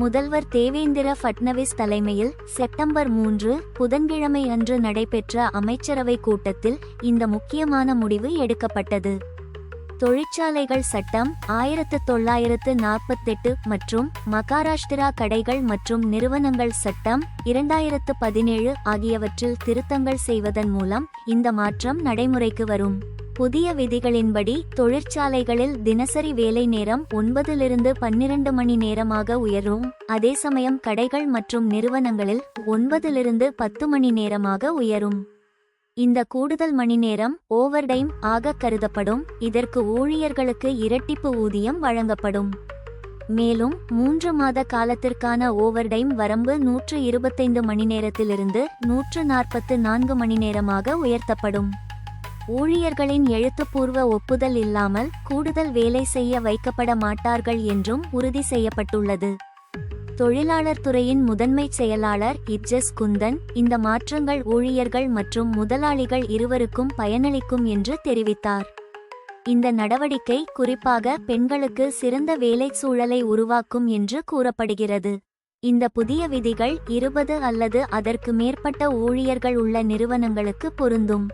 முதல்வர் தேவேந்திர ஃபட்னவிஸ் தலைமையில் செப்டம்பர் மூன்று புதன்கிழமை அன்று நடைபெற்ற அமைச்சரவை கூட்டத்தில் இந்த முக்கியமான முடிவு எடுக்கப்பட்டது. தொழிற்சாலைகள் சட்டம் ஆயிரத்து தொள்ளாயிரத்து நாற்பத்தெட்டு மற்றும் மகாராஷ்டிரா கடைகள் மற்றும் நிறுவனங்கள் சட்டம் இரண்டாயிரத்து பதினேழு ஆகியவற்றில் திருத்தங்கள் செய்வதன் மூலம் இந்த மாற்றம் நடைமுறைக்கு வரும். புதிய விதிகளின்படி தொழிற்சாலைகளில் தினசரி வேலை நேரம் ஒன்பதிலிருந்து பன்னிரண்டு மணி நேரமாக உயரும். அதே சமயம் கடைகள் மற்றும் நிறுவனங்களில் ஒன்பதிலிருந்து பத்து மணி நேரமாக உயரும். இந்த கூடுதல் மணி நேரம் ஓவர்டைம் ஆக கருதப்படும். இதற்கு ஊழியர்களுக்கு இரட்டிப்பு ஊதியம் வழங்கப்படும். மேலும் மூன்று மாத காலத்திற்கான ஓவர்டைம் வரம்பு நூற்று இருபத்தைந்து மணி நேரத்திலிருந்து நூற்று நாற்பத்து நான்கு மணி நேரமாக உயர்த்தப்படும். ஊழியர்களின் எழுத்துப்பூர்வ ஒப்புதல் இல்லாமல் கூடுதல் வேலை செய்ய வைக்கப்பட மாட்டார்கள் என்றும் உறுதி செய்யப்பட்டுள்ளது. தொழிலாளர் துறையின் முதன்மை செயலாளர் இட்ஜஸ் குந்தன் இந்த மாற்றங்கள் ஊழியர்கள் மற்றும் முதலாளிகள் இருவருக்கும் பயனளிக்கும் என்று தெரிவித்தார். இந்த நடவடிக்கை குறிப்பாக பெண்களுக்கு சிறந்த வேலை சூழலை உருவாக்கும் என்று கூறப்படுகிறது. இந்த புதிய விதிகள் இருபது அல்லது அதற்கு மேற்பட்ட ஊழியர்கள் உள்ள நிறுவனங்களுக்கு பொருந்தும்.